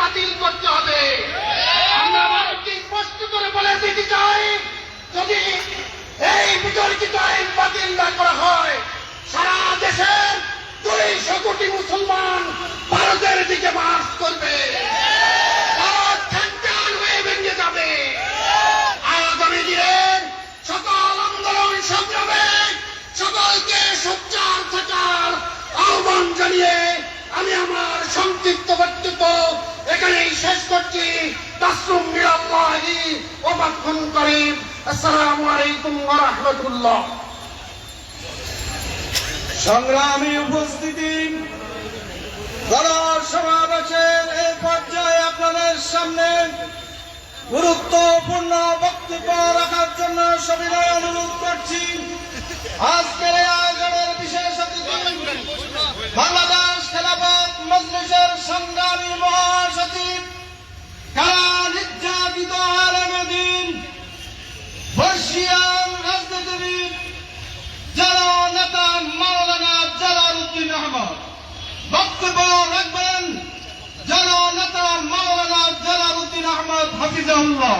বাতিল করতে হবে। আমরা স্পষ্ট করে বলে দিতে চাই, যদি এই বিতর্কিত আইন বাতিল না করা হয়, সারা দেশের কোটি মুসলমান ভারতের দিকে মার্চ করবে। সকলকে থাকার আহ্বান জানিয়ে আমি আমার সংক্ষিপ্ত বক্তব্য এখানেই শেষ করছি ওবাক্ষণ করিম। আসসালামু আলাইকুম ওয়া রাহমাতুল্লাহ। সংগ্রামী উপস্থিতি গণর সমাবেশের এই পর্যায়ে আপনাদের সামনে গুরুত্বপূর্ণ বক্তব্য রাখার জন্য সবিনয় অনুরোধ করছি। আজকের আয়োজনের বিশেষ বাংলাদেশ খেলাফত মজলিসের সংগ্রামী মহাসচিব কারা বক্তব্য রাখবেন জননেতা মাওলানা জালালউদ্দিন আহমদ হাফিজাহুল্লাহ।